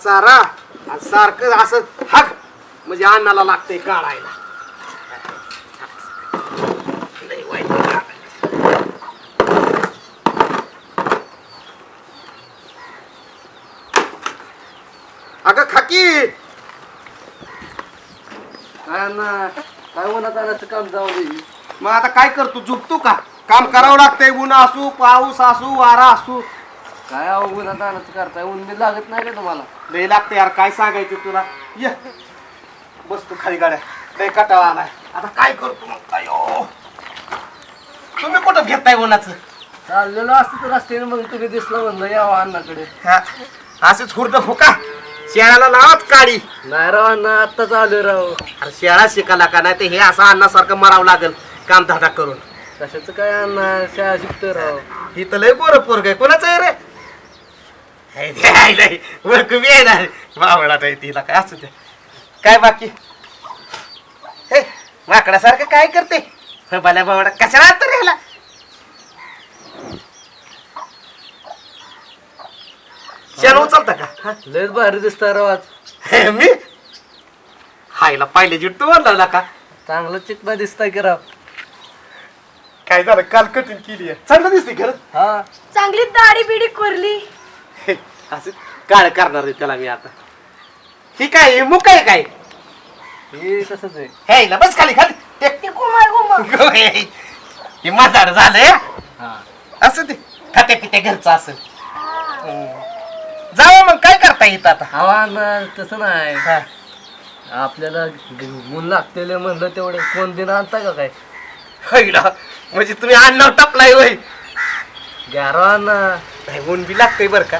चारा आणि सारखं असं हाक. म्हणजे अन्नाला लागतंय काढायला लय वाईट आहे. अगं खाकी. काय ना काय म्हणत आणायचं काम जाऊ दे. मग आता काय करतो झुकतो का? काम करावं लागतंय. ऊन असू पाऊस असू वारा असू. काय अहो आणायचं करताय? ऊन बी लागत नाही का तुम्हाला? लय लागतं यार काय सांगायचं तुला? ये. बस तू खाली गाड्या. लय कटाळा आलाय. आता काय करतो मग? अयो. तुम्ही कुठं घेताय उन्हाचं? चाललेलं असतं तर रस्त्याने मग तुम्ही दिसलं म्हणलं यावं अण्णाकडे हा, असेच हुरड फुका शेळ्याला लावत काढी नाही राव अण्णा आत्ताच आलो राव. अरे शेळा शिकायला का नाही ते हे असं अन्नासारखं मरावं लागेल. काम धादा करून. कशाचं काय अण्णा शाळा शिकतोय राव. ही तर लय पोरं पोरग आहे. कोणाचं आहे रे? लय. ओळखू बी आहे ना. बावळाट आहे तिला काय असू दे. काय बाकी? हे माकडासारखं काय करते? बाल्या बावडा कशाला तर ह्याला शेण उचलता का? लयच भारी दिसता राव आज. हे, मी? हायला पाहिले जिट तू म्हणला का? चांगलं चिकना दिसताय की राव. काय झालं? काल कठीण केली चांगलं दिसते खरंच हा. चांगली दाढी बिडी कोरली. असं काळ करणार आहे त्याला मी आता. ही काय ही मुक आहे काय? हे तसंच आहे. हे ना बस खाली खाली. टेक ते घुमा घुमा. हे म्हातार झालंय हा. असं ते खात्या पित्या घरचं असं. जावं मग काय करता येत आता? अहो अण्णा तसं नाही. हा. आपल्याला ग- ऊन लागतेले म्हणलं तेवढे. कोण दिन आणता का काय? हैला, म्हणजे तुम्ही अन्नावर टापलाय वय घ्या राव अण्णा नाही ऊन बी लागतंय बरं का?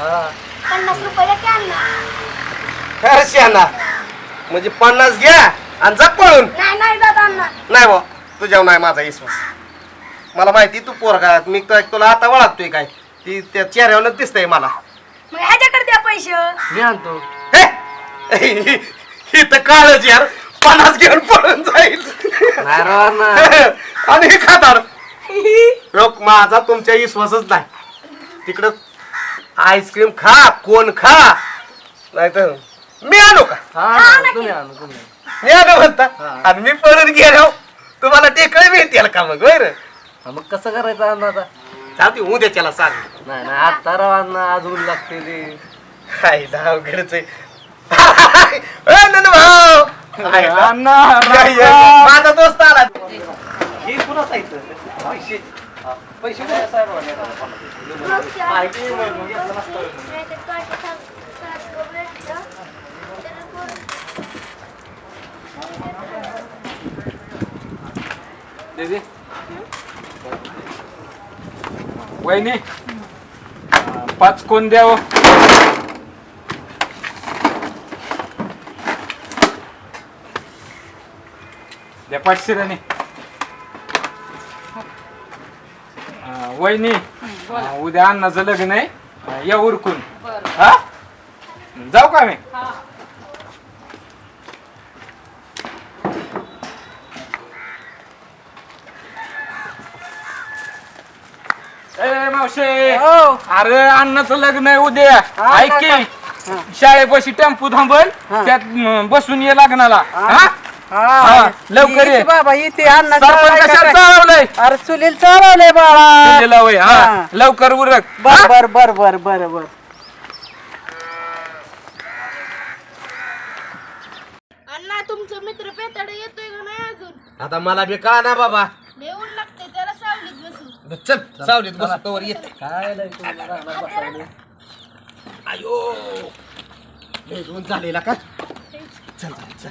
पन्नास रुपयाला कॅन शहाणा. म्हणजे पन्नास घ्या आणि जा पळून. नाही नाही अण्णा नाही बा तुझ्यावर नाही माझा विश्वास. मला माहिती तू पोरगा मी तर तुला आता ओळखतोय काय? ती त्या चेहऱ्यावर दिसतंय मला. मग ह्याच्याकडे द्या पैसे. मी आणतो. हे! ही तर काळच यार. पन्नास घेऊन पळून जाईल. नाही राव अण्णा आणि हे खातार लोक माझा तुमच्या विश्वासच नाही. तिकडं आईस्क्रीम खा कोण खा नाही तर मी आलो का? हा आणा, तुम्ही आणा तुम्ही मी आलो म्हणता. आणि मी पळून गेलो तुम्हाला टेकळे मिळतील का मग होय रे? हा, मग कसं करायचं अण्णा आता? चालते उद्याच्याला सांग. नाही नाही आता राव अण्णा आज ऊन लागते ते आहे. ए, नंदू भाऊ. अण्णा. माझा दोस्त आला. हे पुन्हा जायचं पैसे पैसे कुठे साहेबांनी? माहिती. दीदी. वहिनी. पाच कोण द्यावं? द्या पाचशे राणी. वहिनी अं, उद्या अन्नाचं लग्न आहे. अं, या उरकून. हा? जाऊ का मी ए मावशे. अरे अण्णाचं लग्न आहे उद्या. ऐक की शाळेपाशी टेम्पो थांबल त्यात बसून ये लग्नाला. हा? हा, लवकर ये. बाबा इथे अण्णा सरपंच कशाला चालवलंय? अरे सुनील चालवलंय बाळा. दिलेलं होय, हा हा. लवकर उरक. बर बर बर बर बर बर. अण्णा तुमचं मित्र पेताडे येतोय का नाही अजून? आता मला बी कळा ना बाबा? नेऊन लागते त्याला सावलीत बसू चल सावलीत बस तोवर येते काय नाही तुम्हाला राहणार बसायला. आयो लय दोन झालेला का? चल चल चल.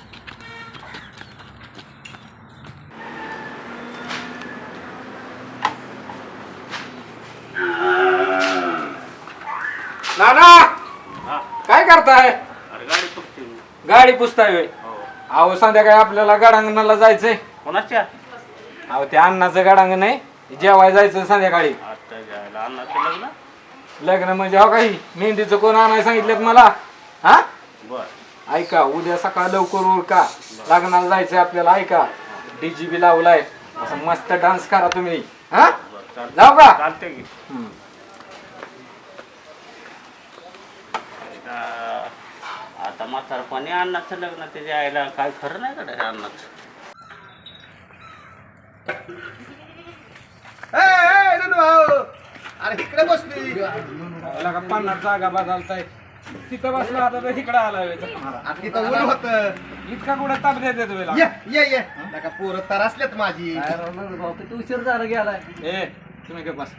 नाना! काय करताय? गाडी पुसताय होय? अहो संध्याकाळी आपल्याला गडांगणाला जायचंय. कोणाच्या? अहो ते अण्णाचं गडांगण आहे. जेवाय जायचं संध्याकाळी. आता जायला अन्नाचं लग्न? लग्न म्हणजे हो काही मेहंदीचं कोण आणायला सांगितलं मला? हा? बर. ऐका उद्या सकाळ लवकर उरका लग्नाला जायचंय आपल्याला ऐका. डीजीबी लावलाय. असं मस्त डान्स करा तुम्ही. हा? जाऊ का? चालते की. हम्म. आता म्हातारपणी अण्णाचं लग्न त्याच्या आईला काय खरं नाही कडे भाऊ. अरे इकडे बसली. पन्नास जागा बदलताय. तिथं बसला आता तर इकडे आला आता तिथं ऊन होत. इतका कुठं ताप देते तुला? ये ये ये. नका पोरं तर असल्यात माझी. भाऊ किती उशीर झाला गेलाय? ए तुम्ही काय बस.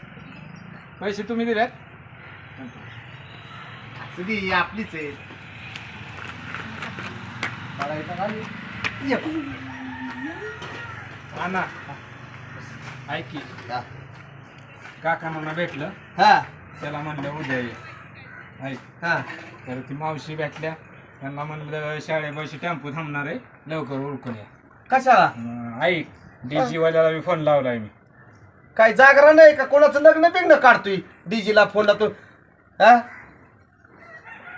पैसे तुम्ही दिले सुधी आपलीच आहे. ये. अण्णा ऐक की हा. काका मला भेटलं. हा. त्याला म्हणलं उद्या ये. ऐक. हा. तर ती मावशी भेटल्या. त्यांना म्हणलं शाळेपाशी टेम्पो थांबणार आहे. लवकर उरकून या. कशाला? अं, ऐक. डीजी वाल्याला मी फोन लावलाय मी. काय जागरा नाही का? कोणाचं लग्न बिग्न काढतोय? डीजीला फोनला तू हा?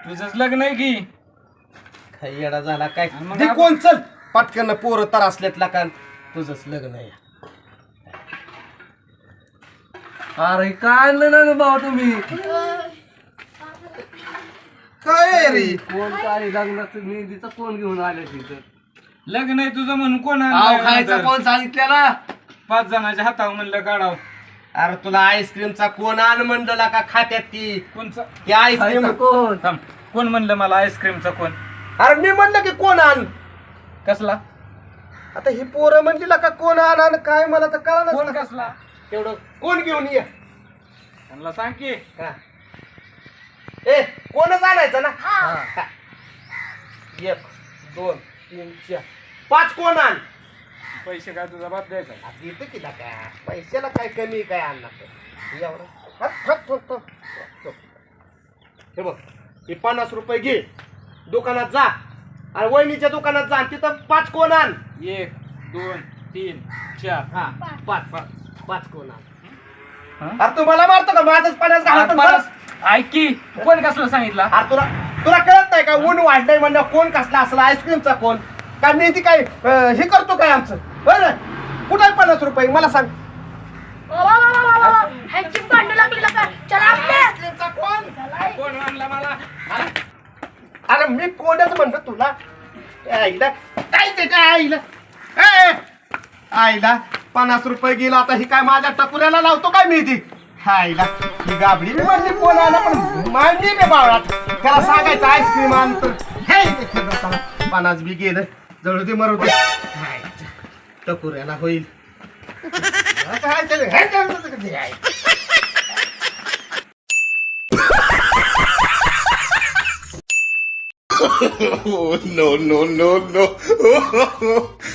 तुझंच लग्न आहे की? काय येडा झाला काय? मग दे कोण चल. पटकन पोरं तर असल्यात का तुझंच लग्न आहे. अरे काय आणलं नंदू भाऊ तुम्ही? काय रे? कोण काय लग्नाचं मेहंदीचा कोण घेऊन आले तिथं? लग्न आहे तुझं म्हणून कोण आव खायचं नंतर? कोण सांगितलेला? पाच जणांच्या हातावर म्हणलं काढाव. अरे तुला आईस्क्रीमचा कोण आण म्हणलं का खात्यात ती? कोणचं? ती आईस्क्रीम कोण? थांब. कोण म्हणलं मला आईस्क्रीमचा कोण? अरे मी म्हणलं की कोण आण? कसला? आता ही पोरं म्हणली का कोण आण आणि? काय मला तर कोण कळलं कसला? तेवढं कोण घेऊन ये? त्यांना सांग की. हा. ए कोणच आणायचं ना? हा. एक दोन तीन चार. पाच कोण आण? पैसे काय तुझा बाप द्यायचा? येतं की का? पैशाला काय कमी काय आणणार एवढं. हट, हट, हट, हट. हे बघ हे पन्नास रुपये घे. दुकानात जा. आणि वहिनीच्या दुकानात जा आणि तिथं पाच कोण आण. एक दोन तीन चार. हा पाच. पाच. पाच कोण आण. अरे तुम्हाला मारतो का? माझंच पन्नास घाला आता पण मला- ऐक की कोण कसलं सांगितलं? अरे तुला तुला कळत नाही का? ऊन वाढलंय म्हणलं कोण कसला असला? आईस्क्रीमचा कोण? काय मी ती काय अं, हे करतो काय आमचं? बरं कुठं आहे पन्नास रुपये? मला सांग. ह्यांची भांडण लागली का? चला आपले. कोण? आणला मला? अरे मी कोणच म्हणतो तुला? ए, आईला. काय ते काय आईला? ए, आईला पन्नास रुपये गेला आता ही काय माझ्या टपुऱ्याला लावतो काय मी ती आईला ही गाबडी मी म्हणली कोणाला पण मांडली मी बावळात. त्याला सांगायचं आईस्क्रीम आणतो हे पन्नास बी गेलं. जळू दे मरू दे. आईच्या टपुऱ्याला होईल. काय चालू? हे चालू ते? no, no, no, no.